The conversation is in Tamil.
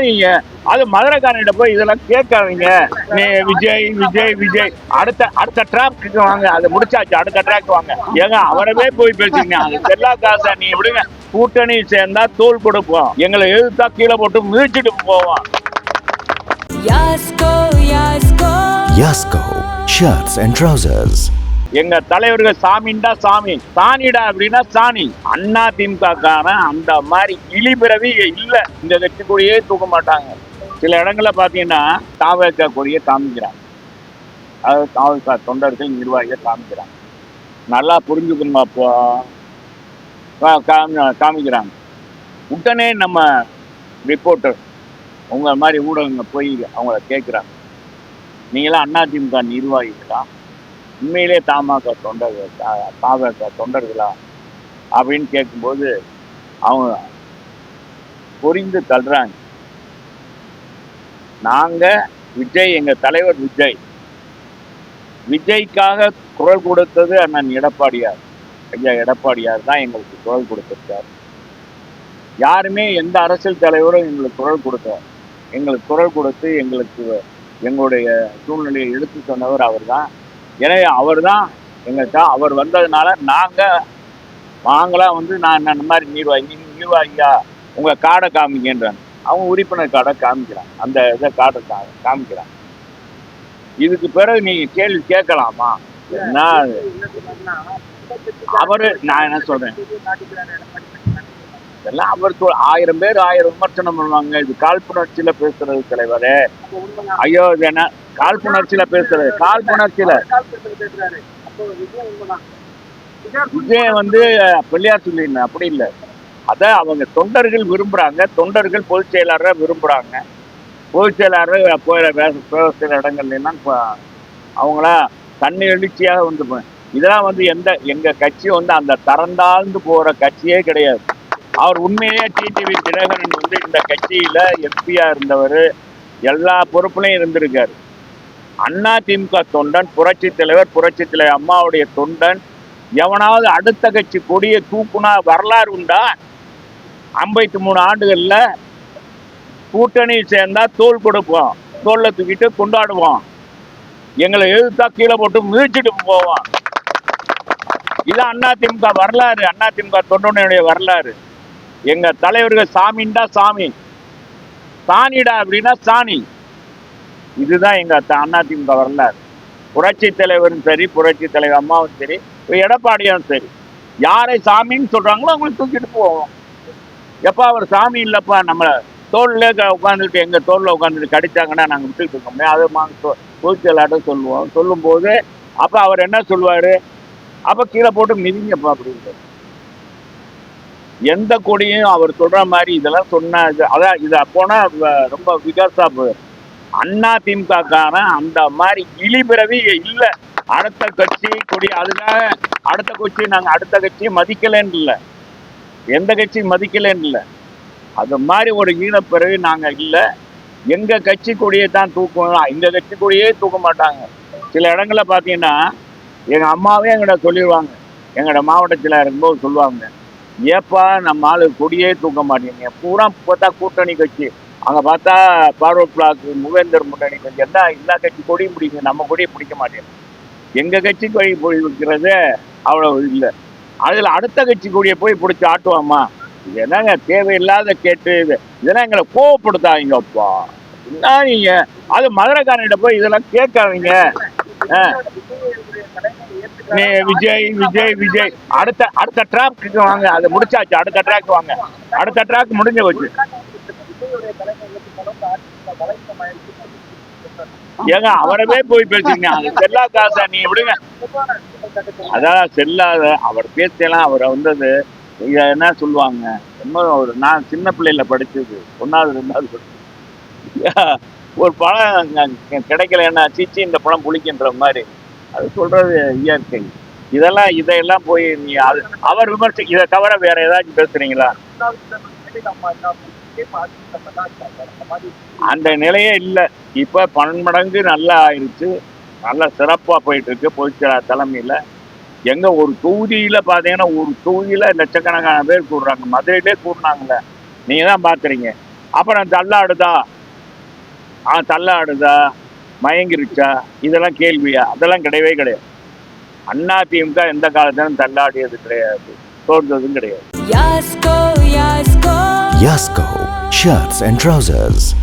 நீங்க அது மதுரைக்காரன்கிட்ட போய் இதெல்லாம் கேட்காதீங்க. நீ விஜய் விஜய் விஜய். அடுத்த அடுத்த ட்ராக்கு வாங்க. அதை முடிச்சாச்சு. அடுத்த ட்ராக் வாங்க. ஏங்க அவரவே போய் பேசுங்க அது செல்லா காசா நீ விடுங்க கூட்டணி சேர்ந்தா தோல் கொடுப்போம். எங்களை எதிர்த்தா கீழே போட்டு மிதிச்சிட்டு போவோம். Yasko, Yasko. Yasko Shirts and Trousers. எங்க தலைவர்கள் சாமின்டா சாமி சாணிடா அப்படின்னா சாணி. அண்ணா திமுக அந்த மாதிரி இழிபிறவி இல்ல. இந்த கட்சி கொடியே தூக்க மாட்டாங்க. சில இடங்களில் பார்த்தீங்கன்னா தாவக கொடியை காமிக்கிறாங்க. அது தாவக தொண்டர்கள் நிர்வாகிகள் காமிக்கிறாங்க. நல்லா புரிஞ்சுக்கணுமா அப்போ? காமி- காமிக்கிறாங்க. உடனே நம்ம ரிப்போர்ட்டர் உங்கள் மாதிரி ஊடகங்கள் போய் அவங்கள கேட்குறாங்க நீங்களாம் அதிமுக நிர்வாகிகளா? உண்மையிலே தமாக தொண்டர்கள் தா- தாவக தொண்டர்களா அப்படின்னு கேட்கும்போது அவங்க புரிந்து தள்ளுறாங்க. நாங்க விஜய் எங்க தலைவர் விஜய். விஜய்க்காக குரல் கொடுத்தது அண்ணன் எடப்பாடியார். ஐயா எடப்பாடியார் தான் எங்களுக்கு குரல் கொடுத்திருக்கார். யாருமே எந்த அரசியல் தலைவரும் எங்களுக்கு குரல் கொடுத்தார் எங்களுக்கு குரல் கொடுத்து எங்களுக்கு எங்களுடைய சூழ்நிலையை எடுத்து சொன்னவர் அவர் தான் எனவே அவர் தான் எங்கள்கிட்ட அவர் வந்ததுனால நாங்கள் நாங்களாம் வந்து நான் இந்த மாதிரி நீர்வாகி நீர் நீர்வாகியா உங்கள் காடை காமிங்கன்றாங்க. அவங்க உறுப்பினர் காடை காமிக்கிறாங்க. அந்த இதை காடை கா காமிக்கிறாங்க. இதுக்கு பிறகு நீங்கள் கேள்வி கேட்கலாமா? என்ன? அவரு நான் என்ன சொல்றேன்? இதெல்லாம் அவர் ஆயிரம் பேர் ஆயிரம் விமர்சனம் பண்ணுவாங்க. இது காழ்ப்புணர்ச்சியில பேசுறது தலைவரே. ஐயோ இது என்ன? காழ்ப்புணர்ச்சியில பேசுறது காழ்ப்புணர்ச்சியில. விஜய் வந்து பிள்ளையார் சொல்லிடணும் அப்படி இல்லை. அத அவங்க தொண்டர்கள் விரும்புறாங்க. தொண்டர்கள் பொதுச் செயலாளரை விரும்புறாங்க. பொதுச் செயலாளர் போகிற சில இடங்கள்லாம் இப்போ அவங்களா தண்ணி எழுச்சியாக வந்து இதெல்லாம் வந்து எந்த எங்க கட்சி வந்து அந்த தரந்தாழ்ந்து போற கட்சியே கிடையாது. அவர் உண்மையிலேயே டிடிவி தினகரன் வந்து இந்த கட்சியில எம்பியா இருந்தவர். எல்லா பொறுப்புலையும் இருந்திருக்காரு. அண்ணா திமுக தொண்டன் புரட்சி தலைவர் புரட்சி தலைவர் அம்மாவுடைய தொண்டன். எவனாவது அடுத்த கட்சி கொடியை தூக்குனா வரலாறு உண்டா? ஐம்பத்தி மூணு ஆண்டுகளில் கூட்டணி சேர்ந்தா தோல் கொடுப்போம். தோல்ல தூக்கிட்டு கொண்டாடுவோம். எங்களை எதிர்த்தா கீழே போட்டு மிதிச்சிட்டு போவோம். இது அண்ணா திமுக வரலாறு. அண்ணா திமுக தொண்டனுடைய வரலாறு. எங்க தலைவர்கள் சாமின்டா சாமி. சாணிடா அப்படின்னா சாணி. இதுதான் எங்க அதிமுக வரலாறு. புரட்சி தலைவரும் சரி புரட்சி தலைவர் அம்மாவும் சரி எடப்பாடியும் சரி. யாரை சாமின்னு சொல்றாங்களோ அவங்களை தூக்கிட்டு போவோம். எப்பா அவர் சாமி இல்லப்பா நம்ம தோல்ல உட்காந்துட்டு எங்க தோல்ல உட்காந்துட்டு கடிச்சாங்கன்னா நாங்க விட்டுட்டு இருக்க முடியும் மா பொதுச்செயலாட்டம் சொல்லுவோம். சொல்லும்போது அப்ப அவர் என்ன சொல்லுவார்? அப்ப கீழே போட்டு மிதிங்கப்பா அப்படின்ட்டு. எந்த கொடியும் அவர் சொல்ற மாதிரி இதெல்லாம் சொன்ன அதான் இத போனா ரொம்ப விகாசா போயிடும். அண்ணா திமுகக்காரன் அந்த மாதிரி இழிபிறவி இல்ல. அடுத்த கட்சி கொடி அதுக்காக அடுத்த கட்சி நாங்க அடுத்த கட்சியை மதிக்கலன்னு இல்லை. எந்த கட்சி மதிக்கலன்னு இல்லை. அது மாதிரி ஒரு ஈனப்பிறவி நாங்க இல்லை. எங்க கட்சி கொடியை தான் தூக்குவோம் எங்கள் கட்சி கொடியே தூக்க மாட்டாங்க. சில இடங்களில் பார்த்தீங்கன்னா எங்க அம்மாவே எங்கிட்ட சொல்லிடுவாங்க எங்களோட மாவட்டத்தில் இருக்கும்போது சொல்லுவாங்க. ஏப்பா நம்ம ஆளு கொடியே தூக்க மாட்டேங்க பூரா பார்த்தா கூட்டணி கட்சி. அங்கே பார்த்தா பார்வர்ட் பிளாக் முவேந்தர் முன்னணி கட்சி என்ன எல்லா கட்சி கொடியும் பிடிக்கும். நம்ம கொடியை பிடிக்க மாட்டேன். எங்கள் கட்சி கொடி போய் வைக்கிறது அவ்வளோ இல்லை. அதில் அடுத்த கட்சி கொடியை போய் பிடிச்சி ஆட்டுவாமா? இது என்னங்க தேவையில்லாத கேட்டு இது இதெல்லாம் எங்களை கோவப்படுத்தாதீங்கப்பா என்ன நீங்க? அது மதுரைக்காரன்கிட்ட போய் இதெல்லாம் கேட்காதீங்க. ஆ. விஜய் விஜய் விஜய். அடுத்த அடுத்த ட்ராக்கு வாங்க. அது முடிச்சாச்சு. அடுத்த ட்ராக் வாங்க. அடுத்த ட்ராக் முடிஞ்ச போச்சு. ஏங்க அவரவே போய் பேசுங்க அது செல்லா காசா நீ விடுங்க. அதான் செல்லாத அவர் பேசலாம் அவர் வந்தது இத என்ன சொல்லுவாங்க? என்ன ஒரு நான் சின்ன பிள்ளையில படிச்சது ஒன்னாவது ரெண்டாவது படிச்சது. ஒரு பழம் கிடைக்கலன்னா சீச்சி இந்த பழம் புளிக்கின்ற மாதிரி. அது சொல்றது இயற்கை. இதெல்லாம் இதையெல்லாம் போய் நீ அது அவர் விமர்சி இதை தவிர வேற ஏதாச்சும் பேசுறீங்களா? அந்த நிலையே இல்லை. இப்ப பன்மடங்கு நல்லா ஆயிருச்சு. நல்லா சிறப்பா போயிட்டு இருக்கு பொதுச்செயலாளர் தலைமையில. எங்க ஒரு தொகுதியில பாத்தீங்கன்னா ஒரு தொகுதியில லட்சக்கணக்கான பேர் கூடுறாங்க. மதுரையிலே கூடுனாங்கல்ல. நீங்க தான் பாக்குறீங்க. அப்புறம் தள்ளாடுதா? ஆ தள்ளாடுதா? மயங்கிருச்சா? இதெல்லாம் கேள்வியா? அதெல்லாம் கிடையவே கிடையாது. அண்ணா திமுக எந்த காலத்திலும் தள்ளாடியது கிடையாது. தோன்றதும் கிடையாது. Yasko Shirts and Trousers.